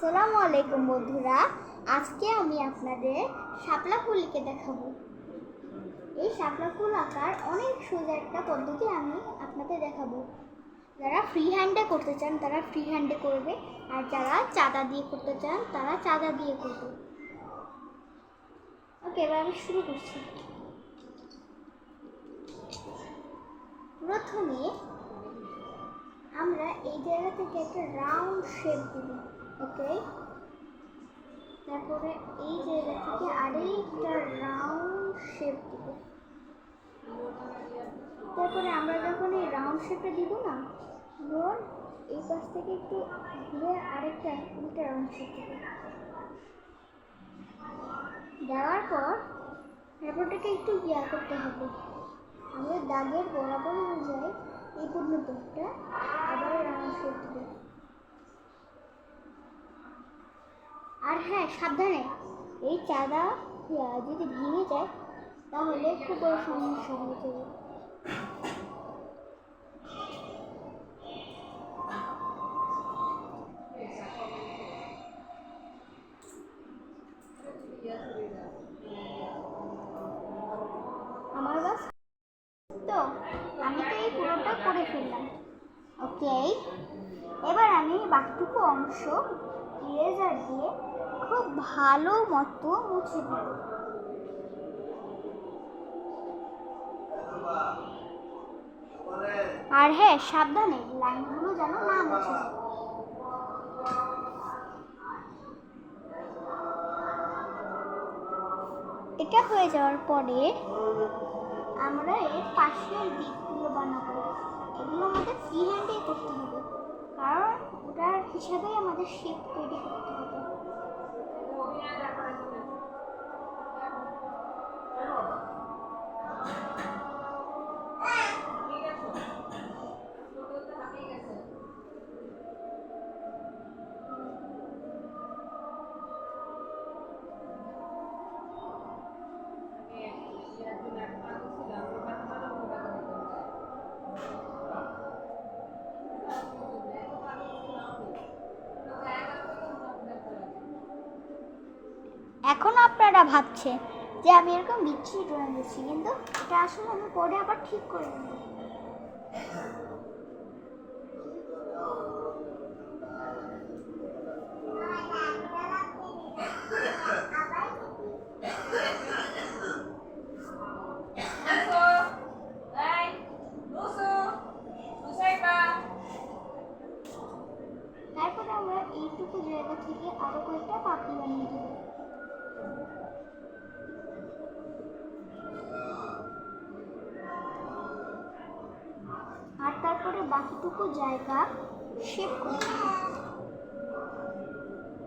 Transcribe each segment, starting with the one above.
আসসালামু আলাইকুম বন্ধুরা। আজকে আমি আপনাদের শাপলা ফুলকে দেখাবো। এই শাপলা ফুল আঁকার অনেক সোজা একটা পদ্ধতি আমি আপনাদের দেখাবো। যারা ফ্রি হ্যান্ডে করতে চান, তারা ফ্রি হ্যান্ডে করবে। আর যারা চাঁদা দিয়ে করতে চান, তারা চাঁদা দিয়ে করবে। ওকে, এবার আমি শুরু করছি। প্রথমে আমরা এই জায়গা থেকে একটা রাউন্ড শেপ দিব ওকে তারপরে এই জায়গা থেকে আরেকটা রাউন্ড শেপ দিব। তারপরে আমরা যখন এই রাউন্ড শেপটা দিব না ধর এই পাশ থেকে একটু ঘুরে আরেকটা উল্টা রাউন্ড শেপ দিব। দেওয়ার পর এরপরটাকে একটু ইয়া করতে হবে। আমাদের দাগের বরাবর অনুযায়ী এই পূর্ণতটা আবার রাউন্ড শেপ দিব। আর হ্যাঁ সাবধানে। এই চাঁদা যদি ভেঙে যায় তাহলে খুব বড় সমস্যা হয়ে যাবে। ইরেজার দিয়ে খুব ভালো মতো মুছে দেব আর হ্যাঁ সাবধানে লাইনগুলো যেন না মুছে এটা হয়ে যাওয়ার পরে আমরা এর পাশের দিকগুলো বানাবো। এগুলো আমাদের ফ্রি হ্যান্ডেই করতে হবে। কারণ ওটার হিসাবেই আমাদের শেপ এখন আপনারা ভাবছেন যে আমি এরকম বিচ্ছিরি ড্রয়িং দিচ্ছি, কিন্তু এটা আসলে আমি পরে আবার ঠিক করে নেব। তারপরে আমরা এইটুকু জায়গা থেকে আরও কয়েকটা পাপড়ি বানিয়ে দেবো। আর তারপরে বাকিটুকু জায়গা শেপ করতে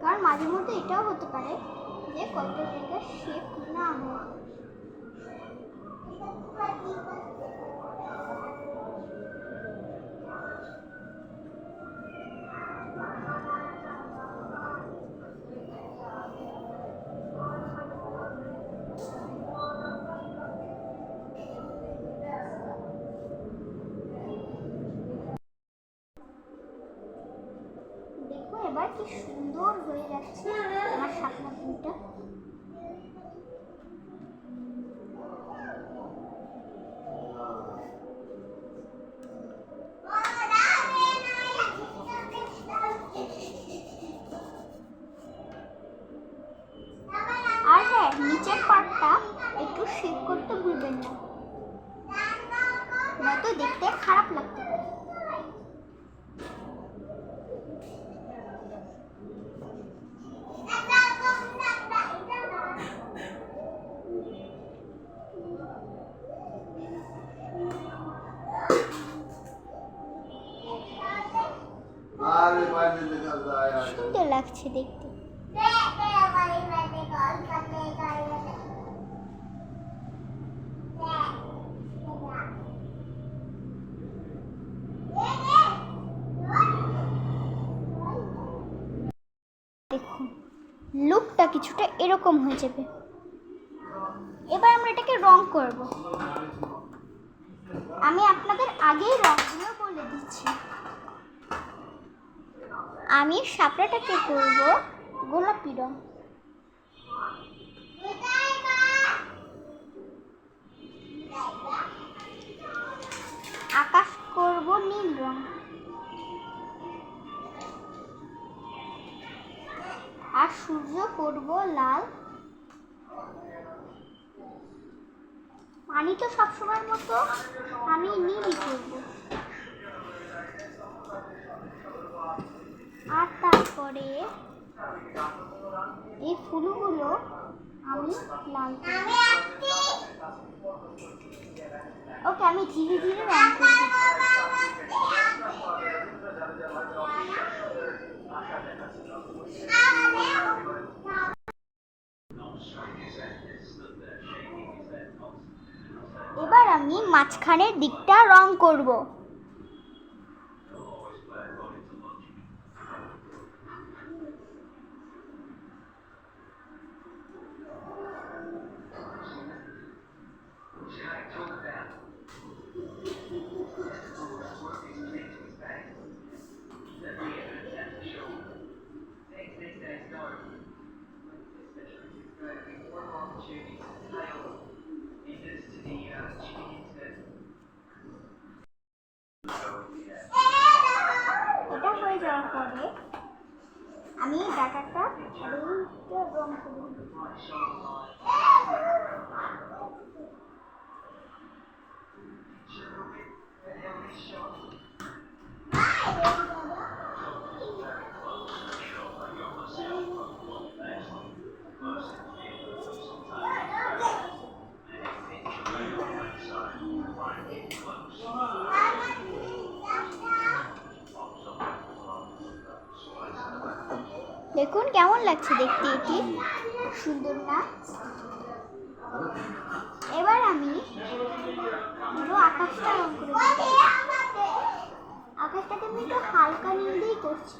কারণ মাঝে মধ্যে এটাও হতে পারে যে কত জায়গা শেপ না হয় সুন্দর হয়ে যাচ্ছে আমার শাপলা ফুলটা আর হ্যাঁ নিচের পাটটা একটু শেপ করতে ভুলবেন না নয়তো দেখতে খারাপ লাগতে পারে আরে বাইরে দেখা যায় আর সুন্দর লাগছে দেখতে। দেখুন, লুকটা কিছুটা এরকম হয়ে যাবে। এবার আমরা এটাকে রং করব। আমি আপনাদের আগেই রংগুলো বলে দিচ্ছি। আমি শাপলাটাকে করব? গোলাপি রং আকাশ করব নীল রং। আর সূর্য করব লাল। পানি তো সবসময়ের মতো আমি নীলই করব। তারপরে এই ফুলগুলো আমি লাল ওকে আমি ধীরে ধীরে রং এবার আমি মাঝখানের দিকটা রং করব। এটা হয়ে যাওয়ার পরে আমি ডাটাটা এইটা রং করব দেখুন, কেমন লাগছে দেখতে এটি? সুন্দর না? এবার আমি পুরো আকাশটা রং করে। আকাশটাকে আমি একটু হালকা নীল দিয়েই করছি।